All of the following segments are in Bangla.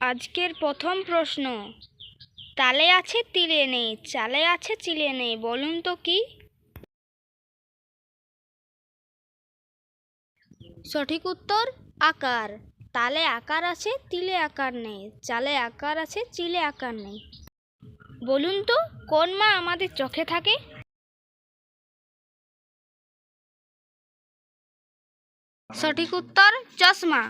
আজকের প্রথম প্রশ্ন। তালে আছে, তিলে নেই, চালে আছে, চিলে নেই, বলুন তো কি? সঠিক উত্তর, আকার। তালে আকার আছে, তিলে আকার নেই, চালে আকার আছে, চিলে আকার নেই। বলুন তো, কোন মা আমাদের চোখে থাকে? সঠিক উত্তর, চশমা।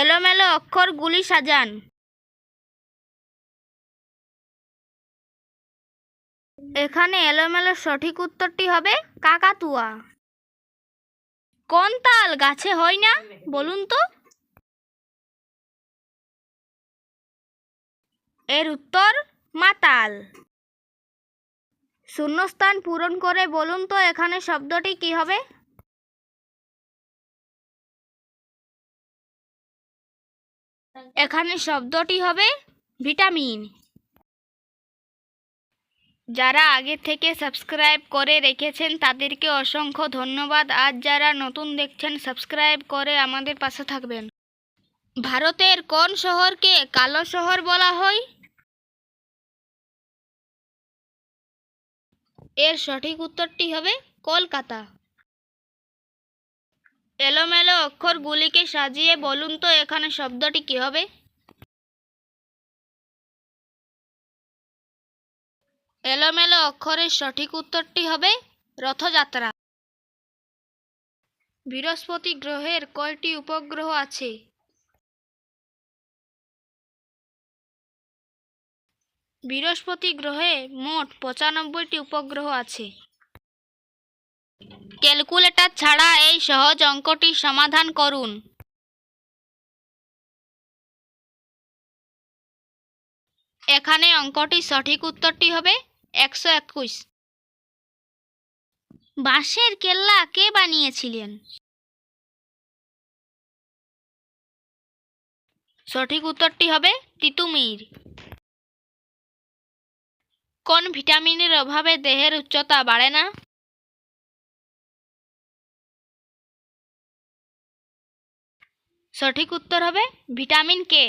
এলোমেলো অক্ষরগুলি সাজান। এখানে এলোমেলো সঠিক উত্তরটি হবে কাকাতুয়া। কোন তাল গাছে হয় না? বলুন তো। এর উত্তর মাতাল। শূন্যস্থান পূরণ করে বলুন তো এখানে শব্দটি কি হবে? এখানে শব্দটি হবে ভিটামিন। যারা আগে থেকে সাবস্ক্রাইব করে রেখেছেন, তাদেরকে অসংখ্য ধন্যবাদ। আজ যারা নতুন দেখছেন, সাবস্ক্রাইব করে আমাদের পাশে থাকবেন। ভারতের কোন শহরকে কালো শহর বলা হয়? এর সঠিক উত্তরটি হবে কলকাতা। এলোমেলো অক্ষরগুলিকে সাজিয়ে বলুন তো, এখানে শব্দটি কি হবে? এলোমেলো অক্ষরের সঠিক উত্তরটি হবে রথযাত্রা। বৃহস্পতি গ্রহের কয়টি উপগ্রহ আছে? বৃহস্পতি গ্রহে মোট পঁচানব্বইটি উপগ্রহ আছে। ক্যালকুলেটর ছাড়া এই সহজ অঙ্কটি সমাধান করুন। এখানে অঙ্কটির সঠিক উত্তরটি হবে একশো একুশ। বাঁশের কেল্লা কে বানিয়েছিলেন? সঠিক উত্তরটি হবে তিতুমির। কোন ভিটামিনের অভাবে দেহের উচ্চতা বাড়ে না? সঠিক উত্তর হবে ভিটামিন কে।